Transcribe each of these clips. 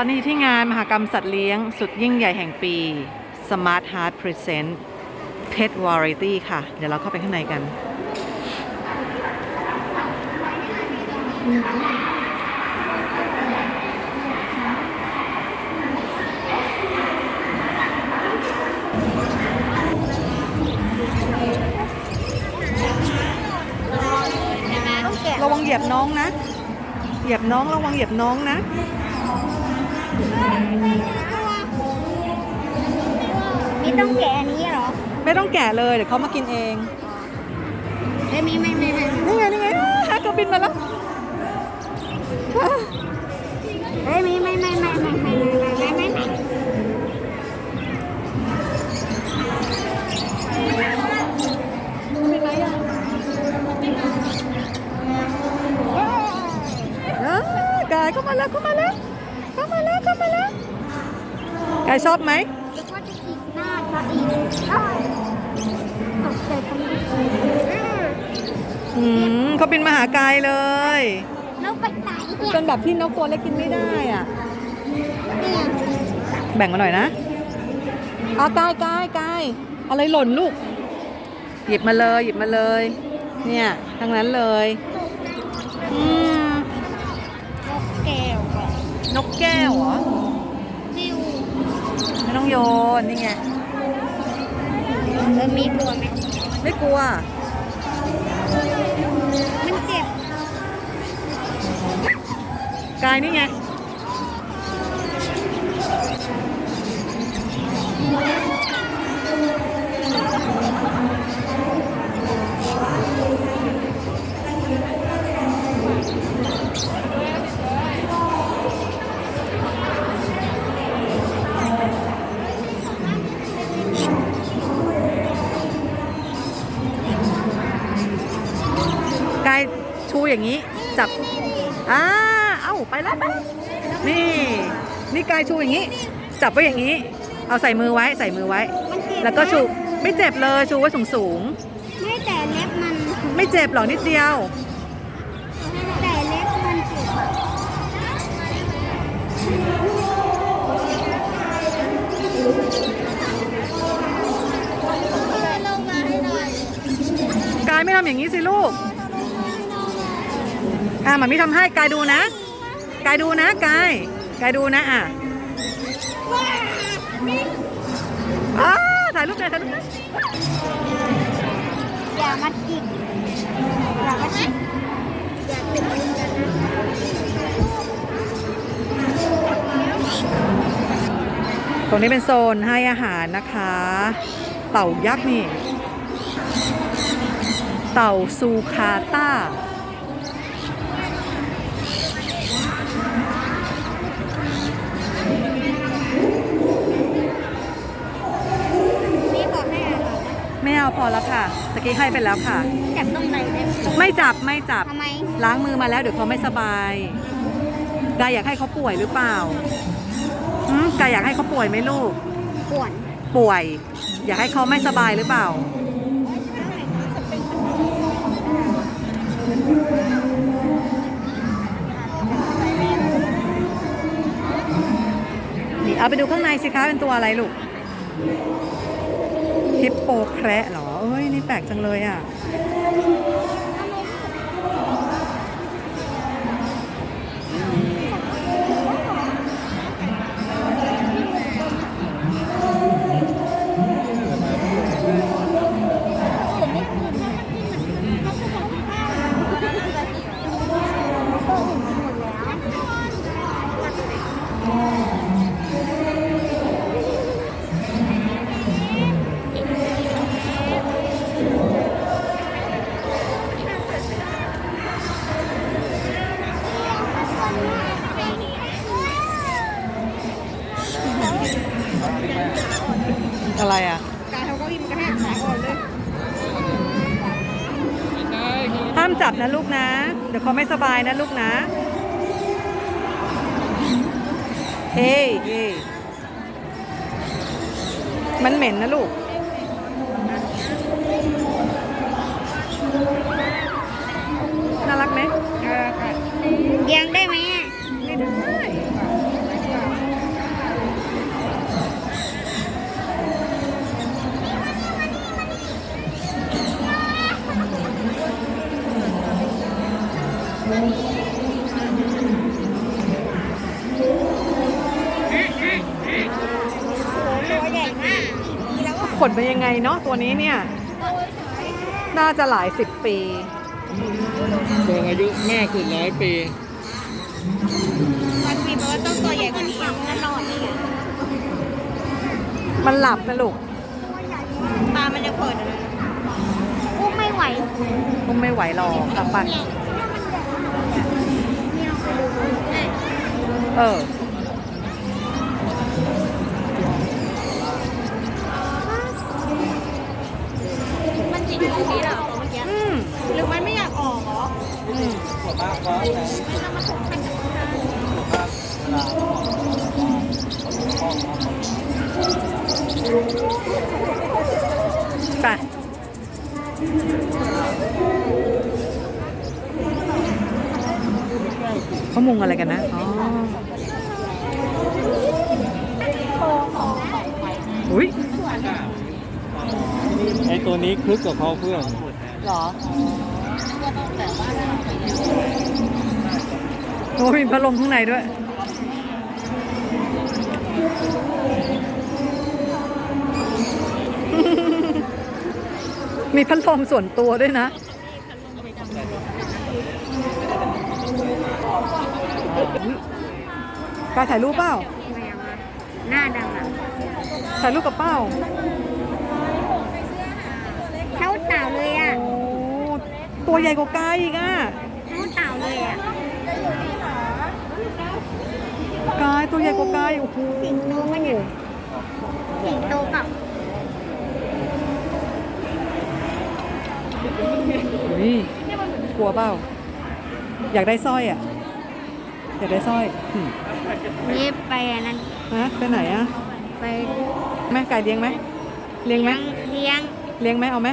ตอนนี้ที่งานมหกรรมสัตว์เลี้ยงสุดยิ่งใหญ่แห่งปี Smart Heart Present Pet Variety ค่ะ เดี๋ยวเราเข้าไปข้างในกันต้องแกะระวังเหยียบน้องนะ เหยียบน้องระวังเหยียบน้องนะ นี่ต้องแกะอันนี้เหรอไม่ต้องแกะเลยเดี๋ยวเขามากินเองไม่ไม่ไม่ไม่ไม่นี่ไงนี่ไงอ้าวฮะเขาบินมาแล้วเฮ้ยไม่ไม่ไม่ไม่ไม่ไม่ไม่ไม่ไม่ไม่เย้ อ้าวกายเข้ามาแล้วเข้ามาแล้วเข้ามาแล้วเข้ามาแล้วกาย ชอบไหมแล้วก็จะอีกหน้าก็อีกอ้าวตกใจทำไมอืมเขาบินมาหากายเลยแล้วไปไหนเนี่ยเป็นแบบที่นกตัวเล็กกินไม่ได้อะ เนี่ยแบ่งมาหน่อยนะเอากายกายกายอะไรหล่นลูก หยิบมาเลย หยิบมาเลย เนี่ย ทั้งนั้นเลย อืม นกแก้วก่อนนกแก้วเหรอซิว ไม่ต้องโยน นี่ไงเออมีกลัวไหมไม่กลัว มันเจ็บกายนี่ไง แล้วไปแล้วนี่ นี่กายชูอย่างนี้ จับไว้อย่างนี้ เอาใส่มือไว้ใส่มือไว้มันเจ็บแล้วก็ชูไม่เจ็บเลยชูไว้สูงสูงไม่แต่เล็บมันๆไม่เจ็บหรอกนิดเดียว แต่เล็บมันเจ็บอะลงมาให้หน่อยกายไม่ทำอย่างนี้สิลูก อะหมามิทำให้กายดูนะ กายดูนะกายกายดูนะอะอ้าถ่ายรูปหน่อยถ่ายรูปหน่อยอย่ามาจิกอย่ามาจิกอย่าจิกกันนะตรงนี้เป็นโซนให้อาหารนะคะ เต่ายักษ์นี่ เต่าซูคาต้า นี่บอกให้อาหาร ไม่ เอาพอแล้วค่ะตะกี้ให้ไปแล้วค่ะ จับตรงไหนเนี่ยไม่จับไม่จับ ทำไมล้างมือมาแล้วเดี๋ยวเขาไม่สบายกายอยากให้เขาป่วยหรือเปล่าอืมกายอยากให้เขาป่วยไหมลูก ปวดป่วย อยากให้เขาไม่สบายหรือเปล่า เอาไปดูข้างในสิคะเป็นตัวอะไรลูก ฮิปโปแคระเหรอ เอ้ย นี่แปลกจังเลยอะามจับนะลูกนะ เดี๋ยวเขาไม่สบายนะลูกนะ เฮ้ยเฮ้มันเหม็นนะลูก น่ารักไหมเลี้ยงได้ไหม ขนเป็นยังไงเนาะตัวนี้เนี่ย น่าจะหลายสิบปีตัวอายุมากสุดร้อยปีมันมีแปลว่าต้องตัวใหญ่กว่านี้แน่นอนนี่ไงมันหลับนะลูกตามันจะเปิดอุ้มไม่ไหวอุ้มไม่ไหวหรอกกลับไปเนี่ยนี่ลอ เป็อาทิตอะเมื่อกี้หรือมันไม่อยากออกหรออืมไปเขามุงอะไรกันนะ อ๋อ อุ้ย ไอตัวนี้คลึกกับเขาเพื่อนหรอโอ้ยมีพัดลมข้างในด้วย มีพัดลมส่วนตัวด้วยนะกายถ่ายรูปเปล่าหน้าดำอะถ่ายรูปกับเป้า เท่าเต่าเลยอะโอ้ตัวใหญ่กว่ากายอีกอะเท่าเต่าเลยอะกายตัวใหญ่กว่ากายโอ้โหสิงโตปะเนี่ยสิงโตกับนี่กลัวเปล่าอยากได้สร้อยอะ อยากได้สร้อยอืมนี่ไปอันนั้นฮะไปไหนอะไปแม่ไก่เลี้ยงไหมเลี้ยงไหมเลี้ยงเลี้ยงไหมเอาไหม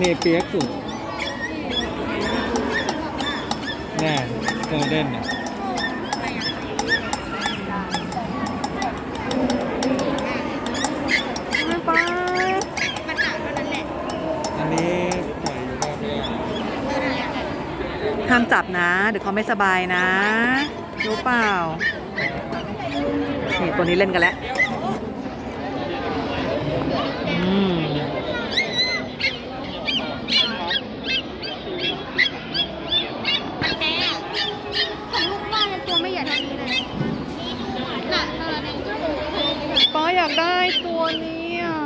นี่เปียกสุดแน่โกลเด้นเนี่ยไม่ไปมันหนาวเท่านั้นแหละอันนี้ปล่อยอยู่รอบนี้ห้ามจับนะ เดี๋ยวเขาไม่สบายนะ รู้เปล่า นี่ตัวนี้เล่นกันแล้ว อืม มันแน่ของลูกบ้านเนี่ยตัวไม่ใหญ่เท่านี้เลยหนักเท่านั้นเอง ป้าอยากได้ตัวนี้อะ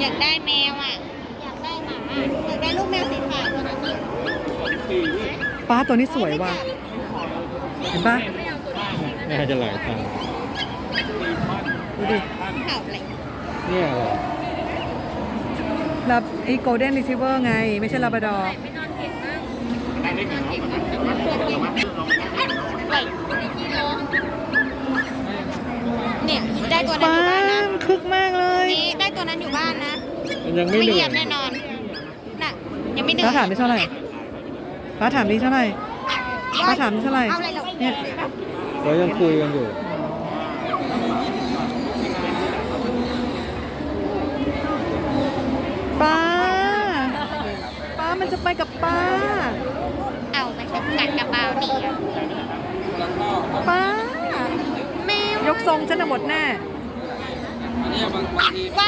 อยากได้แมวอะ อยากได้หมาอะอยากได้ลูกแมวสีขาวตัวนั้นเนี่ยป้าตัวนี้สวยว่ะ เห็นปะน่าจะหลายตังค์ดูดิขาวอะไรเนี่ยเหรอรับไอ้โกลเด้นรีทรีเวอร์ไง ไม่ใช่ลาบราดอร์เนี่ย ได้ตัวนั้นป้า นี่ได้ตัวนั้นอยู่บ้านนะมันยังไม่ไม่เหนื่เหยีอยยบแน่นอนน่ะยังไม่เหนื่อป้ายถามดิเท่าไหร่ป้าถามดิเท่าไหร่ ป้าถามดิเท่าไหร่เอาอะไรหรอกเนี่ย เรายังคุยกันอยู่ ป้า ป้ามันจะไปกับป้า เอาไปสักกัดกระเป๋าหนีอะป้า แมวยกทรงฉันน่ะหมดแน่ ไป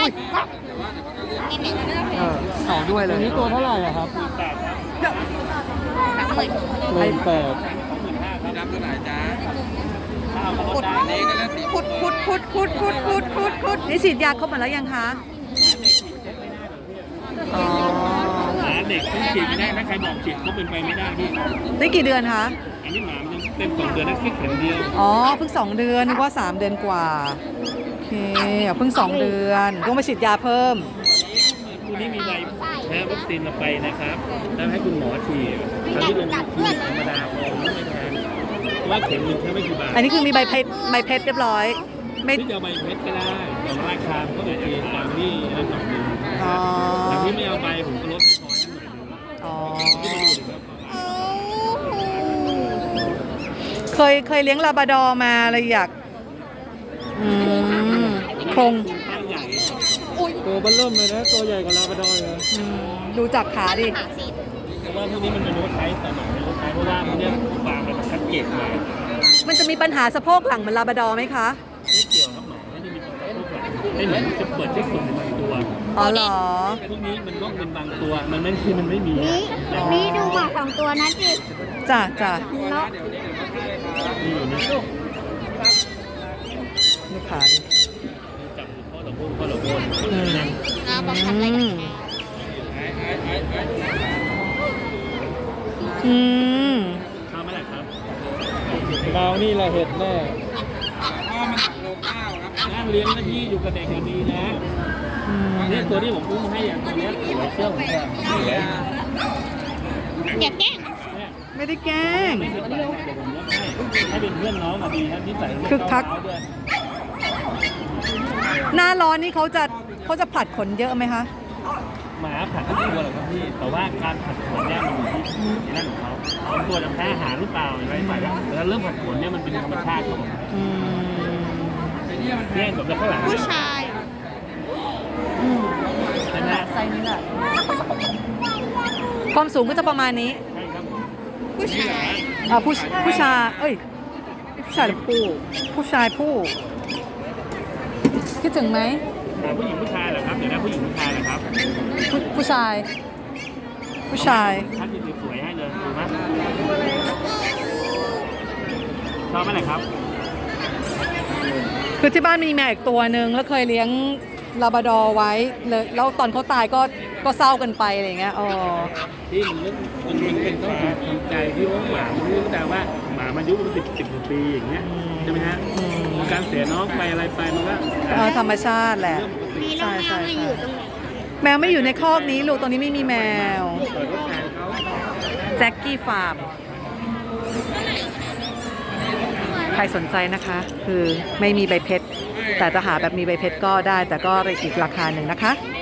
นี่เนี่ยเออเอาด้วยเลตัวยนี้ตัวเท่าไหร่อะครับสามหมื่นหมื่นแปดขุดขุดขุดขุดขุดขุดขุดขุดขุดนี่ฉีดยาครบหมดแล้วยังคะอ๋อหมาเด็กต้องฉีดไม่ได้นะใครบอกฉีดเขาเป็นไปไม่ได้พี่นี่กี่เดือนคะอันนี้หมามันยังเต็มสองเดือนได้แค่เข็มเดียวอ๋อเพิ่งสองเดือนนึกว่าสามเดือนกว่าโอ เคอะเพิ่งสองเดือนต้องไปฉีดยาเพิ่มคู่นี้มีใบแพ้วัคซีนเราไปนะครับแล้วให้คุณหมอฉีดคราวนี้ลงคลินิกธรรมดาพอไม่แพงเพราะว่าเข็มหนึงแค่ไม่กี่บาทอันนี้คือมีใบเพชรใบเพชรเรียบร้อย ไม่ที่จะเอาใบเพชรก็ได้แต่ว่าราคามันก็เลยเองตามที่นั่นหน่อยหนึงอ๋อแต่ที่ไม่เอาใบผมก็ลดให้น้อยนั่นหน่อยหนึงอ๋อที่มาดูดีครับเคยเคยเลี้ยงลาบราดอร์มาเลยอยาก อืมโครงข้างใหญ่ตัวเบันเริ่มเลยนะ ตัวใหญ่กว่าลาบราดอร์เลยอืมดูจากขาดิหาสีแต่ว่าพวกนี้มันเป็นโน้ตไทส์แต่หมาเป็นโน้ตไทส์เพราะว่ามันเนี่ยฟาร์มมันคัดเกรดมามันจะมีปัญหาสะโพกหลังเหมือนลาบราดอร์ไหมคะ ไม่เกี่ยวครับหมาไม่ได้มีปัญหาพวกหลังไม่เหมือนจะเปิดเช็คส่งในบางตัวอ๋อเหรอ พวกนี้มันต้องเป็นบางตัว มันไม่คือมันไม่มีนี่นี่ดูหมาสองตัวนั้นสิจ้ะจ้ะเนาะนี่อยู่นี่ลูกค้าดิจั บข้อตะโพกข้อตะโพกอืมเราบอกทำอะไรกันแน่อืมข้าวไหมล่ะครับเรานี่แหละเห็ดแน่นั่งเลี้ยงหน้าที่อยู่กับเด็กอย่างดีนะอืมนี่ตัวที่ผมอุ้มให้อย่างตัวเนี้ยสวยเชื่อผมเถอะสวยอย่าแกล้งไม่ได้แกล้งไม่ผิดหวังเดี๋ยวผมยกให้ให้เป็นเพื่อนน้องมาดีครับนิสัยไม่คึกคัก หน้าร้อนนี่เขาจะเขาจะผลัดขนเยอะไหมคะหมาผัดทุกตัวหรอกครับพี่ แต่ว่าการผัดขนเนี่ยมันอยู่ที่นั่นของเขาบางตัวจะแพ้อาหารหรือเปล่าอะไรไปแต่ถ้าเรื่องผัดขนเนี่ยมันเป็นธรรมชาติของมันอืมเนี่ยแบบข้างหลังผู้ชายอืมใช่นั่นไหมแหละไซส์นี้แหละความสูงก็จะประมาณนี้ใช่ครับผู้ชายอ่าผู้ผู้ชาย เอ้ย ผู้ชายหรือผู้ ผู้ชายผู้ คิดถึงไหมหาผู้หญิงผู้ชายเหรอครับ เดี๋ยวนะผู้หญิงผู้ชายเหรอครับผู้ผู้ชาย ผู้ชาย ท่านที่สวยๆให้เลยดูไหมชอบไหมล่ะครับ คือที่บ้านมีแมวอีกตัวหนึ่งแล้วเคยเลี้ยงลาบราดอร์ไว้เลยแล้วตอนเขาตายก็ก็เศร้ากันไปอะไรอย่างเงี้ยอ๋อ ที่มันเรื่องมันมันเป็นต้องถูกทำใจที่ว่าหมามันรู้แต่ว่าหมามันอายุมันสิบสิบกว่าปีอย่างเงี้ยใช่ไหมฮะอืมการเสียน้องไปอะไรไปมันก็เออธรรมชาติแหละเรื่องปกติมีน้องแมวมาอยู่ตรงไหนแมวไม่อยู่ในคอกนี้ลูกตรงนี้ไม่มีแมวเปิดรถแทนเขาแจ็คกี้ฟาร์ม ใครสนใจนะคะ คือไม่มีใบเพชร แต่จะหาแบบมีใบเพชรก็ได้ แต่ก็อีกราคาหนึ่งนะคะแ